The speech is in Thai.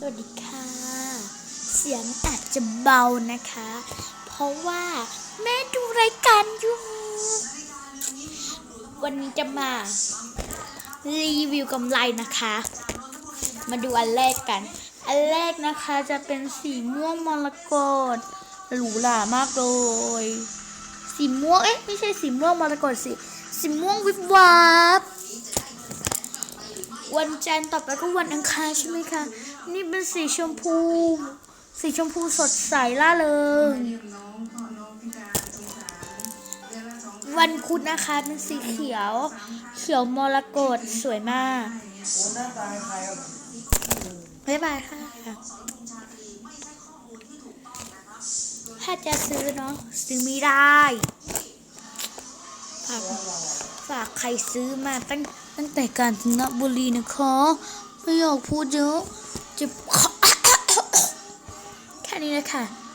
สวัสดีค่ะ เสียงอาจจะเบานะคะ เพราะว่าแม่ดูรายการอยู่วันนี้จะมา รีวิวกำไรนะคะ มาดูอันแรกกัน อันแรกนะคะจะเป็นสีม่วงมรกตหรูหรามากเลย สีม่วงเอ๊ะไม่ใช่สีม่วงมรกตสิสีม่วงวิบวับ วันจันทร์ต่อไปก็วันอังคารใช่ไหมคะ นี่เป็นสีชมพู สีชมพูสดใสล่าเริงวันพุธนะคะ เป็นสีเขียว เขียวมรกตสวยมากโอ้หน้าตาใครอะบ๊ายบายค่ะ ถ้าจะซื้อเนาะซื้อไม่ได้ากใครซื้อมาตั้งตั้งแต่การจนบุรีนะคะไม่อยากพูดเยอะจะแค่นี้นะคะ